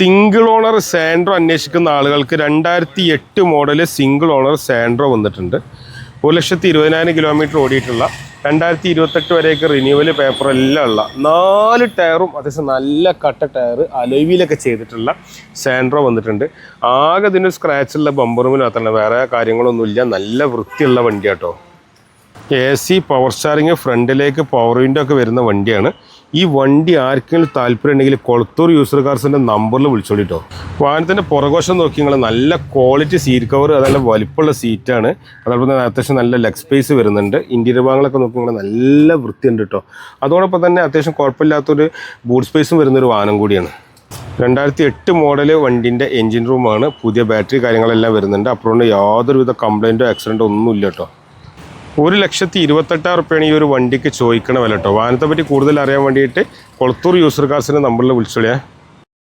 Single owner Santro അന്വേഷിക്കുന്ന ആളുകൾക്ക് രണ്ടായിരത്തി എട്ട് മോഡൽ സിംഗിൾ ഓണർ സാൻഡ്രോ വന്നിട്ടുണ്ട്. ഒരു ലക്ഷത്തി ഇരുപതിനായിരം കിലോമീറ്റർ ഓടിയിട്ടുള്ള രണ്ടായിരത്തി ഇരുപത്തെട്ട് വരെയൊക്കെ റിന്യൂവൽ പേപ്പർ എല്ലാം ഉള്ള നാല് ടയറും അത്യാവശ്യം നല്ല കട്ട ടയർ അലോയിലൊക്കെ ചെയ്തിട്ടുള്ള സാൻഡ്രോ വന്നിട്ടുണ്ട്. ആകെ ഇതിന് സ്ക്രാച്ചുള്ള ബമ്പറുമിൽ മാത്രമല്ല വേറെ കാര്യങ്ങളൊന്നുമില്ല നല്ല വൃത്തിയുള്ള വണ്ടിയാട്ടോ. എ സി പവർ സ്റ്റാറിങ് ഫ്രണ്ടിലേക്ക് പവർ വിൻഡോ ഒക്കെ വരുന്ന വണ്ടിയാണ്. ഈ വണ്ടി ആർക്കെങ്കിലും താല്പര്യം ഉണ്ടെങ്കിൽ കൊളത്തൂർ യൂസർ കാർസിന്റെ നമ്പറിൽ വിളിച്ചോളിട്ടോ. വാഹനത്തിന്റെ പുറകോശം നോക്കി നിങ്ങൾ നല്ല ക്വാളിറ്റി സീറ്റ് കവർ അതല്ല വലിപ്പമുള്ള സീറ്റാണ് അതോടൊപ്പം തന്നെ അത്യാവശ്യം നല്ല ലെഗ് സ്പേസ് വരുന്നുണ്ട്. ഇന്റീരിയർ ഭാഗങ്ങളൊക്കെ നോക്കി നിങ്ങൾ നല്ല വൃത്തിയുണ്ട് കേട്ടോ അതോടൊപ്പം തന്നെ അത്യാവശ്യം കുഴപ്പമില്ലാത്തൊരു ബൂട്ട് സ്പേസും വരുന്നൊരു വാഹനം കൂടിയാണ്. രണ്ടായിരത്തി എട്ട് മോഡൽ വണ്ടിന്റെ എൻജിൻ റൂമാണ് പുതിയ ബാറ്ററി കാര്യങ്ങളെല്ലാം വരുന്നുണ്ട്. അപ്പുറം യാതൊരുവിധ കംപ്ലൈന്റോ ആക്സിഡന്റോ ഒന്നുമില്ല കേട്ടോ ഒരു ലക്ഷത്തി ഇരുപത്തെട്ടായിരം റുപ്യാണ് ഈ ഒരു വണ്ടിക്ക് ചോദിക്കണമല്ലോ കേട്ടോ. വാഹനത്തെ പറ്റി കൂടുതൽ അറിയാൻ വേണ്ടിയിട്ട് കൊളത്തൂർ യൂസർ കാർസിന്റെ നമ്പറിൽ വിളിച്ചോളിയാ.